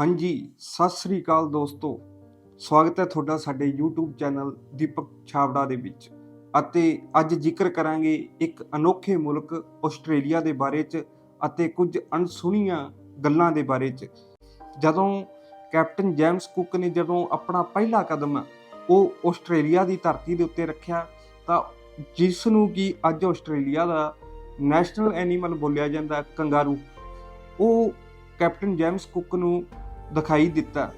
ਹਾਂਜੀ, ਸਤਿ ਸ੍ਰੀ ਅਕਾਲ ਦੋਸਤੋ। ਸਵਾਗਤ ਹੈ ਤੁਹਾਡਾ ਸਾਡੇ YouTube ਚੈਨਲ ਦੀਪਕ ਛਾਬੜਾ ਦੇ ਵਿੱਚ। ਅਤੇ ਅੱਜ ਜ਼ਿਕਰ ਕਰਾਂਗੇ ਇੱਕ ਅਨੋਖੇ ਮੁਲਕ ਆਸਟ੍ਰੇਲੀਆ ਦੇ ਬਾਰੇ 'ਚ ਅਤੇ ਕੁਝ ਅਣਸੁਣੀਆਂ ਗੱਲਾਂ ਦੇ ਬਾਰੇ 'ਚ। ਜਦੋਂ ਕੈਪਟਨ ਜੇਮਸ ਕੁੱਕ ਨੇ ਜਦੋਂ ਆਪਣਾ ਪਹਿਲਾ ਕਦਮ ਉਹ ਆਸਟ੍ਰੇਲੀਆ ਦੀ ਧਰਤੀ ਦੇ ਉੱਤੇ ਰੱਖਿਆ, ਤਾਂ ਜਿਸ ਨੂੰ ਕਿ ਅੱਜ ਆਸਟ੍ਰੇਲੀਆ ਦਾ ਨੈਸ਼ਨਲ ਐਨੀਮਲ ਬੋਲਿਆ ਜਾਂਦਾ, ਕੰਗਾਰੂ। ਉਹ ਕੈਪਟਨ ਜੇਮਸ ਕੁੱਕ ਨੂੰ ਦਿਖਾਈ ਦਿੱਤਾ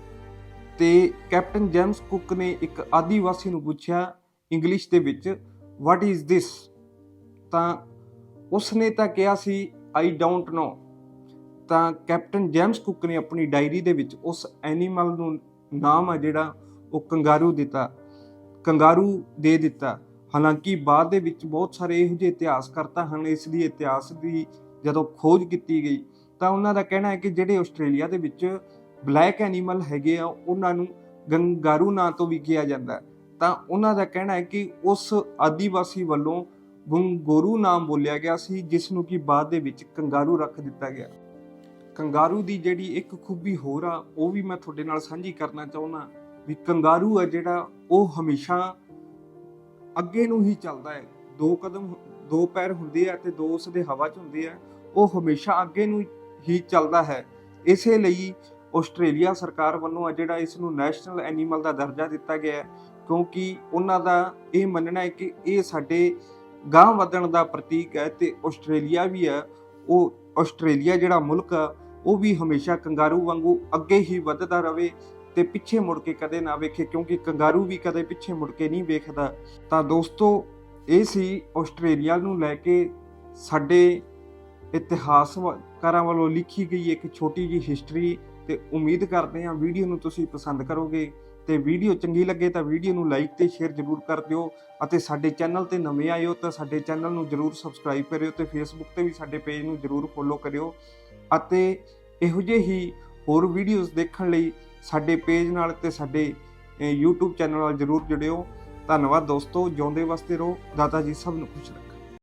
ਤੇ ਕੈਪਟਨ ਜੇਮਸ ਕੁੱਕ ਨੇ ਇੱਕ ਆਦੀਵਾਸੀ ਨੂੰ ਪੁੱਛਿਆ ਇੰਗਲਿਸ਼ ਦੇ ਵਿੱਚ ਵਾਟ ਇਜ਼ ਥਿਸ ਤਾਂ ਉਸਨੇ ਤਾਂ ਕਿਹਾ ਸੀ ਆਈ ਡੋਂਟ ਨੋ ਤਾਂ ਕੈਪਟਨ ਜੇਮਸ ਕੁੱਕ ਨੇ ਆਪਣੀ ਡਾਇਰੀ ਦੇ ਵਿੱਚ ਉਸ ਐਨੀਮਲ ਨੂੰ ਨਾਮ ਆ ਜਿਹੜਾ ਉਹ ਕੰਗਾਰੂ ਦਿੱਤਾ, ਕੰਗਾਰੂ ਦੇ ਦਿੱਤਾ। ਹਾਲਾਂਕਿ ਬਾਅਦ ਦੇ ਵਿੱਚ ਬਹੁਤ ਸਾਰੇ ਇਹੋ ਜਿਹੇ ਇਤਿਹਾਸਕਰਤਾ ਹਨ, ਇਸ ਦੀ ਇਤਿਹਾਸ ਦੀ ਜਦੋਂ ਖੋਜ ਕੀਤੀ ਗਈ ਤਾਂ ਉਹਨਾਂ ਦਾ ਕਹਿਣਾ ਹੈ ਕਿ ਜਿਹੜੇ ਆਸਟ੍ਰੇਲੀਆ ਦੇ ਵਿੱਚ ਬਲੈਕ ਐਨੀਮਲ ਹੈਗੇ ਆ, ਉਹਨਾਂ ਨੂੰ ਗੰਗਾਰੂ ਨਾਂ ਤੋਂ ਵੀ ਕਿਹਾ ਜਾਂਦਾ ਤਾਂ ਉਹਨਾਂ ਦਾ ਕਹਿਣਾ ਹੈ ਕਿ ਉਸ ਆਦੀਵਾਸੀ ਵੱਲੋਂ ਗੰਗੋਰੂ ਨਾਮ ਬੋਲਿਆ ਗਿਆ ਸੀ, ਜਿਸ ਨੂੰ ਕਿ ਬਾਅਦ ਦੇ ਵਿੱਚ ਕੰਗਾਰੂ ਰੱਖ ਦਿੱਤਾ ਗਿਆ। ਕੰਗਾਰੂ ਦੀ ਜਿਹੜੀ ਇੱਕ ਖੂਬੀ ਹੋਰ ਆ, ਉਹ ਵੀ ਮੈਂ ਤੁਹਾਡੇ ਨਾਲ ਸਾਂਝੀ ਕਰਨਾ ਚਾਹੁੰਦਾ ਵੀ ਕੰਗਾਰੂ ਆ ਜਿਹੜਾ, ਉਹ ਹਮੇਸ਼ਾ ਅੱਗੇ ਨੂੰ ਹੀ ਚੱਲਦਾ ਹੈ। ਦੋ ਕਦਮ, ਦੋ ਪੈਰ ਹੁੰਦੇ ਆ ਤੇ ਦੋ ਉਸ ਦੇ ਹਵਾ 'ਚ ਹੁੰਦੇ ਆ, ਉਹ ਹਮੇਸ਼ਾ ਅੱਗੇ ਨੂੰ ਹੀ ਚੱਲਦਾ ਹੈ। ਇਸੇ ਲਈ ਆਸਟ੍ਰੇਲੀਆ ਸਰਕਾਰ ਵੱਲੋਂ ਆ ਜਿਹੜਾ ਇਸ ਨੂੰ ਨੈਸ਼ਨਲ ਐਨੀਮਲ ਦਾ ਦਰਜਾ ਦਿੱਤਾ ਗਿਆ ਹੈ, ਕਿਉਂਕਿ ਉਹਨਾਂ ਦਾ ਇਹ ਮੰਨਣਾ ਹੈ ਕਿ ਇਹ ਸਾਡੇ ਗਾਂਹ ਵਧਣ ਦਾ ਪ੍ਰਤੀਕ ਹੈ ਤੇ ਆਸਟ੍ਰੇਲੀਆ ਵੀ ਹੈ ਉਹ ਆਸਟ੍ਰੇਲੀਆ ਜਿਹੜਾ ਮੁਲਕ ਆ, ਉਹ ਵੀ ਹਮੇਸ਼ਾ ਕੰਗਾਰੂ ਵਾਂਗੂ ਅੱਗੇ ਹੀ ਵੱਧਦਾ ਰਹੇ ਤੇ ਪਿੱਛੇ ਮੁੜ ਕੇ ਕਦੇ ਨਾ ਵੇਖੇ, ਕਿਉਂਕਿ ਕੰਗਾਰੂ ਵੀ ਕਦੇ ਪਿੱਛੇ ਮੁੜ ਕੇ ਨਹੀਂ ਵੇਖਦਾ। ਤਾਂ ਦੋਸਤੋ, ਇਹ ਸੀ ਆਸਟ੍ਰੇਲੀਆ ਨੂੰ ਲੈ ਕੇ ਸਾਡੇ ਇਤਿਹਾਸਕਾਰਾਂ ਵੱਲੋਂ ਲਿਖੀ ਗਈ ਇੱਕ ਛੋਟੀ ਜੀ ਹਿਸਟਰੀ ਤੇ ਉਮੀਦ ਕਰਦੇ ਹਾਂ ਵੀਡੀਓ ਨੂੰ ਤੁਸੀਂ ਪਸੰਦ ਕਰੋਗੇ। ਤੇ ਵੀਡੀਓ ਚੰਗੀ ਲੱਗੇ ਤਾਂ ਵੀਡੀਓ ਨੂੰ ਲਾਈਕ ਤੇ ਸ਼ੇਅਰ ਜ਼ਰੂਰ ਕਰ ਦਿਓ ਅਤੇ ਸਾਡੇ ਚੈਨਲ ਤੇ ਨਵੇਂ ਆਏ ਹੋ ਤਾਂ ਸਾਡੇ ਚੈਨਲ ਨੂੰ ਜ਼ਰੂਰ ਸਬਸਕ੍ਰਾਈਬ ਕਰਿਓ ਤੇ ਫੇਸਬੁੱਕ ਤੇ ਵੀ ਸਾਡੇ ਪੇਜ ਨੂੰ ਜ਼ਰੂਰ ਫੋਲੋ ਕਰਿਓ ਅਤੇ ਇਹੋ ਜਿਹੇ ਹੀ ਹੋਰ ਵੀਡੀਓਜ਼ ਦੇਖਣ ਲਈ ਸਾਡੇ ਪੇਜ ਨਾਲ ਤੇ ਸਾਡੇ ਅ, YouTube ਚੈਨਲ ਨਾਲ ਜ਼ਰੂਰ ਜੁੜਿਓ। ਧੰਨਵਾਦ ਦੋਸਤੋ ਜਿਉਂਦੇ ਵਸਦੇ ਰਹੋ। ਦਾਤਾ ਜੀ ਸਭ ਨੂੰ ਖੁਸ਼ ਰੱਖੇ